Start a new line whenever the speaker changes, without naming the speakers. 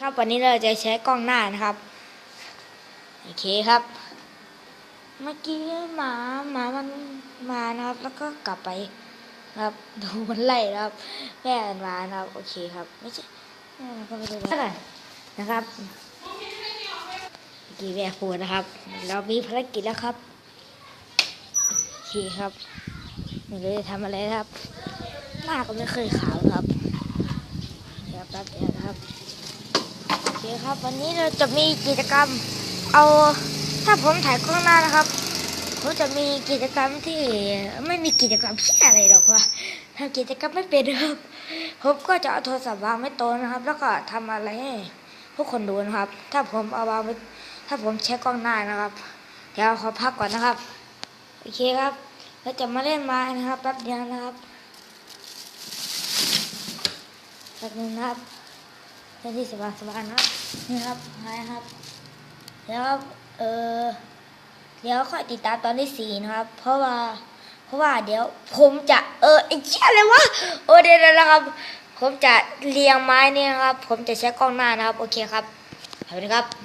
ครับวันนี้เราจะใช้กล้องหน้านะครับโอเคครับ เมื่อกี้หมาหมามันมานะครับ แล้วก็กลับไปครับดูมันไล่นะครับแม่มันมานะครับโอเคครับ ไม่ใช่เออก็ไม่รู้นะนะครับเมื่อกี้แม่พูดนะครับ เรามีภารกิจแล้วครับโอเคครับไม่รู้จะทำอะไรครับ หน้าก็ไม่เคยขาวครับเดี๋ยวแป๊บเดียวครับ เคครับ วันนี้เราจะมีกิจกรรม เอาถ้าผมถ่ายกล้องหน้านะครับผมจะมีกิจกรรมที่ไม่มีกิจกรรมที่อะไรหรอกว่าทำกิจกรรมไม่เป็นครับผมก็จะเอาโทรศัพท์วางไว้โต๊ะนะครับ แล้วก็ทำอะไรให้ผู้คนดูนะครับ ถ้าผมเอาวางไว้ถ้าผมใช้กล้องหน้านะครับ เดี๋ยวขอพักก่อนนะครับโอเคครับเราจะมาเล่นม้นะครับแป๊บเดียวนะครับแป๊บนึงนะครับ เล่นที่สบายสบายนะครับนี่ครับหายครับ แล้วเออเดี๋ยวค่อยติดตามตอนที่สี่นะครับ เพราะว่าเพราะว่าเดี๋ยวผมจะเออไอ้เชี่ยอะไรวะโอ้เดี๋ยวนะครับ ผมจะเรียงไม้เนี่ยครับ ผมจะใช้กล้องหน้านะครับ โอเคครับสวัสดีครับ